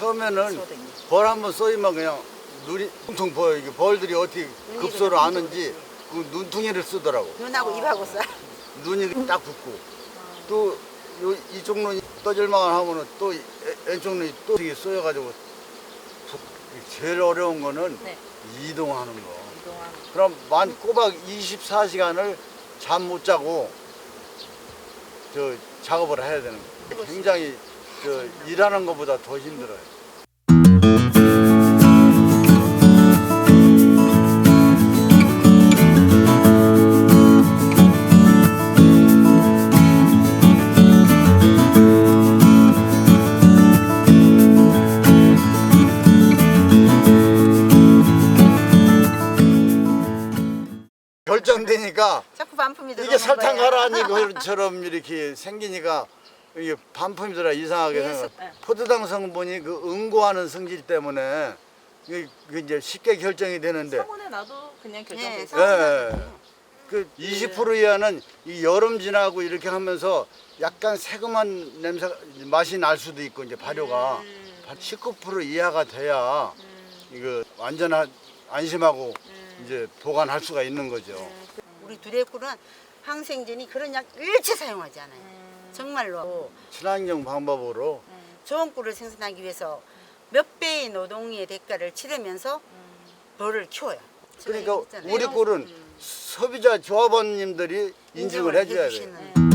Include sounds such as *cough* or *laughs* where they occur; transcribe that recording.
처음에는 벌 한번 쏘이면 그냥 눈이 퉁퉁 보여. 이게 벌들이 어떻게 급소를 아는지 그 눈퉁이를 쓰더라고. 눈하고 입하고 써. 눈이 딱 붙고 또 요, 이쪽 눈이 떠질만 하면은 또 이- 왼쪽 눈이 또 이게 쏘여가지고 푹. 제일 어려운 거는 네. 이동하는 거. 이동하는 그럼 만 꼬박 24시간을 잠 못 자고 저 작업을 해야 되는 거예요. 굉장히 저 일하는 것보다 더 힘들어요. 결정되니까 자꾸 반품이 들어오는 이게 설탕 거야. 가라앉은 *laughs* 것처럼 이렇게 생기니까 이게 반품이 들어 이상하게 생각. 포도당 성분이 그 응고하는 성질 때문에 이게 그 이제 쉽게 결정이 되는데 상온에 놔도 그냥 결정돼 네, 있어. 예. 그20% 이하는 이 여름 지나고 이렇게 하면서 약간 새콤한 냄새 맛이 날 수도 있고 이제 발효가 음. 19% 이하가 돼야 이거 완전 한- 안심하고 음. 이제 보관할 수가 있는 거죠. 우리 두레꿀은 항생제니 그런 약 일체 사용하지 않아요. 음. 정말로 친환경 방법으로 좋은 꿀을 생산하기 위해서 몇 배의 노동의 대가를 치르면서 벌을 키워요. 그러니까. 우리 꿀은 소비자 조합원님들이 인증을 해줘야 돼요.